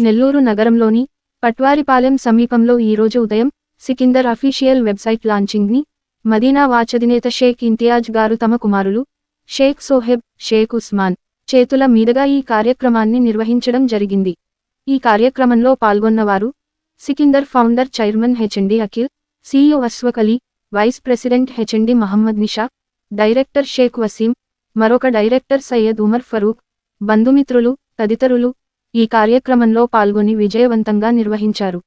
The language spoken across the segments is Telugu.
నెల్లూరు నగరంలోని పట్వారిపాలెం సమీపంలో ఈరోజు ఉదయం సికిందర్ అఫీషియల్ వెబ్సైట్ లాంచింగ్ని మదీనా వాచధినేత షేక్ ఇంతియాజ్ గారు తమ కుమారులు షేక్ సోహెబ్ షేక్ ఉస్మాన్ చేతుల మీదుగా ఈ కార్యక్రమాన్ని నిర్వహించడం జరిగింది. ఈ కార్యక్రమంలో పాల్గొన్నవారు Sikandar founder chairman HMD Akhil CEO Ashwaq Ali vice president HMD Mohammed Nisha director Sheikh Waseem మరొక డైరెక్టర్ సయ్యద్ ఉమర్ ఫరూక్ బంధుమిత్రులు తదితరులు ఈ కార్యక్రమంలో పాల్గొని విజయవంతంగా నిర్వహించారు.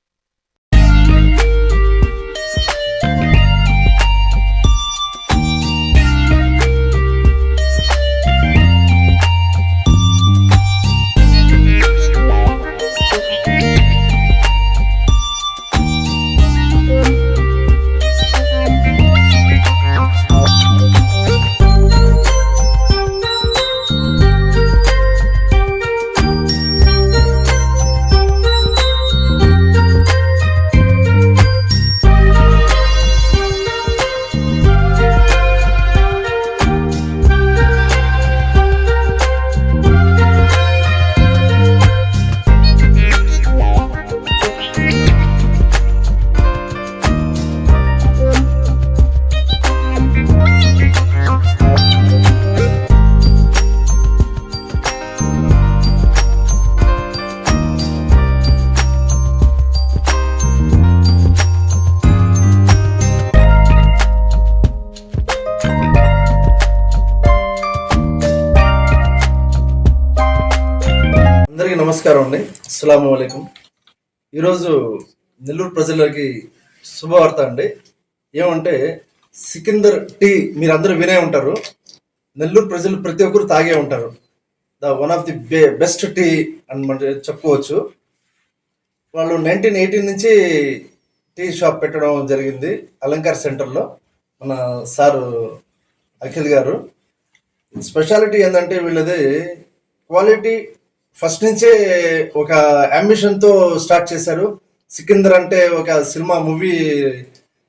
నమస్కారం అండి. అస్సలం అయికం ఈరోజు నెల్లూరు ప్రజలకి శుభవార్త అండి. ఏమంటే సికిందర్ టీ మీరు అందరూ వినే ఉంటారు. నెల్లూరు ప్రజలు ప్రతి ఒక్కరు తాగే ఉంటారు. The one of the be best tea అని మనం చెప్పుకోవచ్చు. వాళ్ళు నైన్టీన్ ఎయిటీన్ నుంచి టీ షాప్ పెట్టడం జరిగింది అలంకార్ సెంటర్లో. మన సారు అఖిల్ గారు. స్పెషాలిటీ ఏంటంటే వీళ్ళది క్వాలిటీ ఫస్ట్ నుంచే ఒక ambition తో స్టార్ట్ చేశారు. సికిందర్ అంటే ఒక సినిమా మూవీ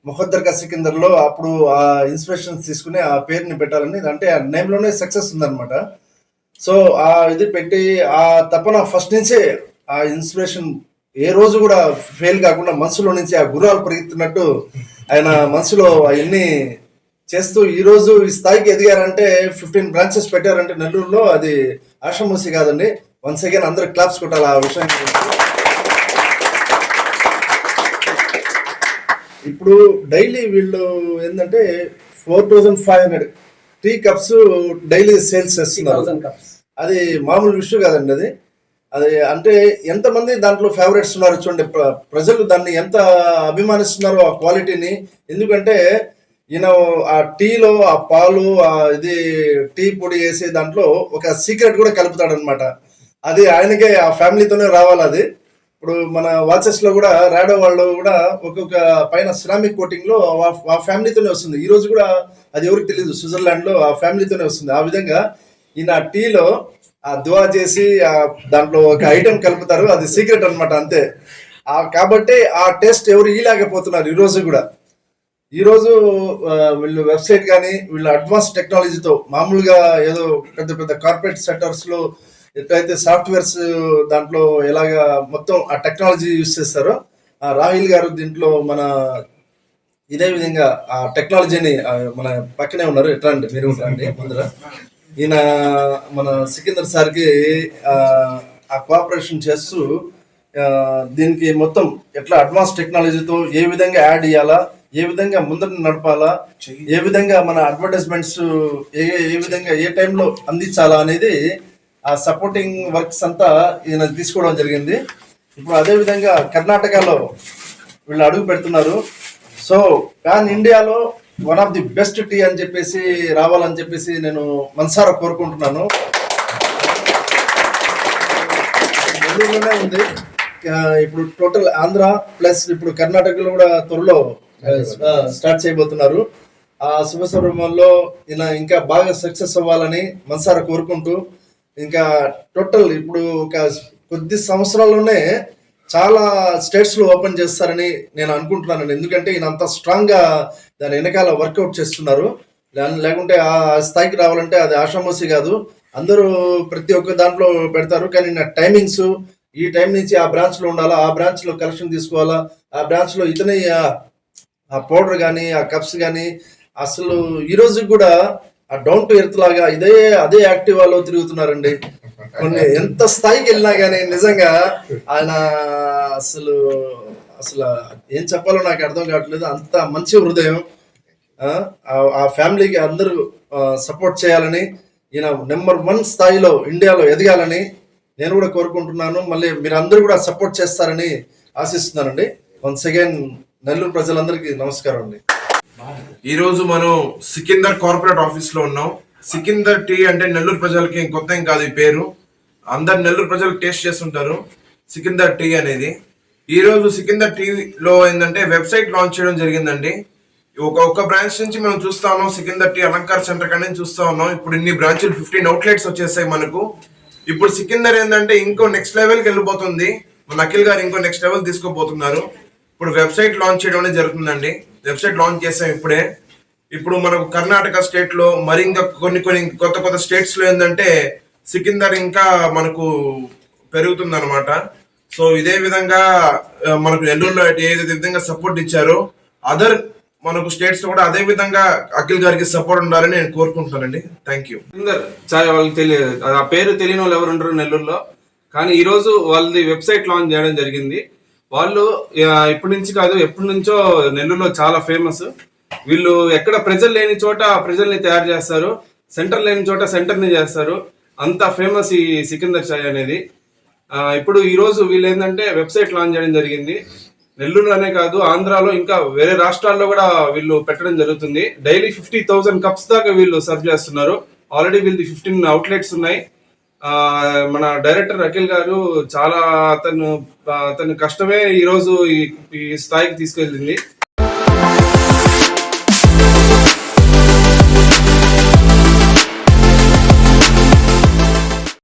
ముఖద్దర్ కా సికిందర్లో అప్పుడు ఆ ఇన్స్పిరేషన్ తీసుకుని ఆ పేరుని పెట్టాలని అంటే ఆ నేమ్లోనే సక్సెస్ ఉందన్నమాట. సో ఆ ఇది పెట్టి ఆ తపన ఫస్ట్ నుంచే ఆ ఇన్స్పిరేషన్ ఏ రోజు కూడా ఫెయిల్ కాకుండా మనసులో నుంచి ఆ గుర్రాలు పరిగెత్తున్నట్టు ఆయన మనసులో అవన్నీ చేస్తూ ఈ రోజు ఈ స్థాయికి ఎదిగారంటే ఫిఫ్టీన్ బ్రాంచెస్ పెట్టారంటే నెల్లూరులో అది ఆషమూసి కాదండి. వన్స్ అగైన్ అందరు క్లాప్స్ కొట్టాలి ఆ విషయం. ఇప్పుడు డైలీ వీళ్ళు ఏంటంటే four thousand five hundred tea cups daily sales చేస్తున్నారు. అది మామూలు విషయం కాదండి అది. అది అంటే ఎంతమంది దాంట్లో ఫేవరెట్స్ ఉన్నారు చూడండి. ప్ర- ప్రజలు దాన్ని ఎంత అభిమానిస్తున్నారో ఆ క్వాలిటీని ఎందుకంటే ఈయన ఆ టీలో ఆ పాలు ఆ ఇది టీ పొడి వేసి దాంట్లో ఒక సీక్రెట్ కూడా కలుపుతాడు అనమాట అది ఆయనకే ఆ ఫ్యామిలీతోనే రావాలి అది. ఇప్పుడు మన వాచెస్లో కూడా రాడో వాళ్ళు కూడా ఒక్కొక్క పైన సిరామిక్ కోటింగ్లో ఆ- ఫ్యామిలీతోనే వస్తుంది. ఈ రోజు కూడా అది ఎవరికి తెలియదు స్విట్జర్లాండ్లో ఆ ఫ్యామిలీతోనే వస్తుంది. ఆ విధంగా ఈయన టీలో ఆ దువా చేసి ఆ దాంట్లో ఒక ఐటెం కలుపుతారు. అది సీక్రెట్ అనమాట అంతే. ఆ కాబట్టి ఆ టేస్ట్ ఎవరు ఇలాగపోతున్నారు ఈ రోజు కూడా. ఈ రోజు వీళ్ళు వెబ్సైట్ కానీ వీళ్ళ అడ్వాన్స్ టెక్నాలజీతో మామూలుగా ఏదో పెద్ద పెద్ద కార్పొరేట్ సెక్టర్స్లో ఎట్లయితే సాఫ్ట్వేర్స్ దాంట్లో ఎలాగా మొత్తం ఆ టెక్నాలజీ యూస్ చేస్తారో ఆ రాహిల్ గారు దీంట్లో మన ఇదే విధంగా ఆ టెక్నాలజీని మన పక్కనే ఉన్నారు ఎట్లా అండి మీరు రండి ముందర. ఈయన మన సికిందర్ సార్కి ఆ, కోఆపరేషన్ చేస్తూ దీనికి మొత్తం ఎట్లా అడ్వాన్స్ టెక్నాలజీతో ఏ విధంగా యాడ్ చేయాలా ఏ విధంగా ముందర నడపాలా ఏ విధంగా మన అడ్వర్టైజ్మెంట్స్ ఏ ఏ విధంగా ఏ టైంలో అందించాలా అనేది ఆ సపోర్టింగ్ వర్క్స్ అంతా ఈయన తీసుకోవడం జరిగింది. ఇప్పుడు అదే విధంగా కర్ణాటకలో వీళ్ళు అడుగు పెడుతున్నారు. సో పాన్ ఇండియాలో one of the best tea అని చెప్పేసి రావాలని చెప్పేసి నేను మనసారా కోరుకుంటున్నాను. నెల్లూరులోనే ఉంది. ఇప్పుడు టోటల్ ఆంధ్ర ప్లస్ ఇప్పుడు కర్ణాటకలో కూడా త్వరలో స్టార్ట్ చేయబోతున్నారు. ఆ శుభ సందర్భంలో ఈయన ఇంకా బాగా సక్సెస్ అవ్వాలని మనసారా కోరుకుంటూ ఇంకా టోటల్ ఇప్పుడు ఒక కొద్ది సంవత్సరాల్లోనే చాలా స్టేట్స్లో ఓపెన్ చేస్తారని నేను అనుకుంటున్నాను ఎందుకంటే ఈయన అంత స్ట్రాంగ్గా దాని వెనకాల వర్కౌట్ చేస్తున్నారు. లే- లేకుంటే ఆ స్థాయికి రావాలంటే అది ఆషామోసి కాదు. అందరూ ప్రతి ఒక్క దాంట్లో పెడతారు. కానీ నా టైమింగ్స్ ఈ టైం నుంచి ఆ బ్రాంచ్లో ఉండాలా? ఆ బ్రాంచ్లో కలెక్షన్ తీసుకోవాలా? ఆ బ్రాంచ్లో ఇతని ఇతనే ఆ- పౌడర్ కానీ ఆ కప్స్ కానీ అసలు ఈరోజు కూడా ఆ డౌన్ టు ఎర్త్ లాగా ఇదే అదే యాక్టివాలో తిరుగుతున్నారండి. కొన్ని ఎంత స్థాయికి వెళ్ళినా కానీ నిజంగా ఆయన అసలు అసలు ఏం చెప్పాలో నాకు అర్థం కావట్లేదు. అంత మంచి హృదయం. ఆ, ఆ- ఫ్యామిలీకి అందరూ సపోర్ట్ చేయాలని ఈయన నెంబర్ వన్ స్థాయిలో ఇండియాలో ఎదగాలని నేను కూడా కోరుకుంటున్నాను. మళ్ళీ మీరు అందరూ కూడా సపోర్ట్ చేస్తారని ఆశిస్తున్నానండి. వన్స్ అగైన్ నెల్లూరు ప్రజలందరికీ నమస్కారం అండి. ఈ రోజు మనం సికిందర్ కార్పొరేట్ ఆఫీస్లో ఉన్నాం. సికిందర్ టీ అంటే నెల్లూరు ప్రజలకి కొత్త ఏం కాదు ఈ పేరు. అందరు నెల్లూరు ప్రజలు టేస్ట్ చేస్తుంటారు. సికిందర్ టీ అనేది. ఈ రోజు సికిందర్ టీ లో ఏంటంటే వెబ్సైట్ లాంచ్ చేయడం జరిగిందండి. ఒక ఒక్క బ్రాంచ్ నుంచి మనం చూస్తా ఉన్నాం. సికిందర్ టీ అలంకార్ సెంటర్ కానీ చూస్తా ఉన్నాం. ఇప్పుడు ఇన్ని బ్రాంచులు ఫిఫ్టీన్ అవుట్లెట్స్ వచ్చేసాయి మనకు. ఇప్పుడు సికిందర్ ఏంటంటే ఇంకో నెక్స్ట్ లెవెల్కి వెళ్ళిపోతుంది. మన అఖిల్ గారు ఇంకో నెక్స్ట్ లెవెల్ తీసుకోబోతున్నారు ఇప్పుడు వెబ్సైట్ లాంచ్ చేయడం అనేది జరుగుతుందండి. వెబ్సైట్ లాంచ్ చేసాం ఇప్పుడే. ఇప్పుడు మనకు కర్ణాటక స్టేట్లో మరి ఇంకా కొన్ని కొన్ని కొత్త కొత్త స్టేట్స్లో ఏంటంటే సికిందర్ ఇంకా మనకు పెరుగుతుంది అనమాట సో ఇదే విధంగా మనకు నెల్లూరులో ఏదైతే విధంగా సపోర్ట్ ఇచ్చారో అదర్ మనకు స్టేట్స్ కూడా అదే విధంగా అఖిల్ గారికి సపోర్ట్ ఉండాలని నేను కోరుకుంటున్నానండి. Thank you. చాయ్ వాళ్ళకి తెలియదు ఆ పేరు తెలియని వాళ్ళు ఎవరు ఉండరు నెల్లూరులో. కానీ ఈరోజు వాళ్ళది వెబ్సైట్ లాంచ్ చేయడం జరిగింది. వాళ్ళు ఇప్పటి నుంచి కాదు ఎప్పటి నుంచో నెల్లూరులో చాలా ఫేమస్ వీళ్ళు ఎక్కడ ప్రజలు లేని చోట ప్రజల్ని తయారు చేస్తారు. సెంటర్ లేని చోట సెంటర్ని చేస్తారు. అంత ఫేమస్ ఈ సికిందర్ చాయ్ అనేది. ఇప్పుడు ఈరోజు వీళ్ళు ఏంటంటే వెబ్సైట్ లాంచ్ చేయడం జరిగింది. నెల్లూరులోనే కాదు ఆంధ్రాలో ఇంకా వేరే రాష్ట్రాల్లో కూడా వీళ్ళు పెట్టడం జరుగుతుంది. డైలీ ఫిఫ్టీ థౌసండ్ కప్స్ దాకా వీళ్ళు సర్వ్ చేస్తున్నారు. ఆల్రెడీ వీళ్ళది ఫిఫ్టీన్ అవుట్లెట్స్ ఉన్నాయి. మన డైరెక్టర్ అఖిల్ గారు చాలా అతను అతని కష్టమే ఈరోజు ఈ ఈ స్థాయికి తీసుకెళ్ళింది.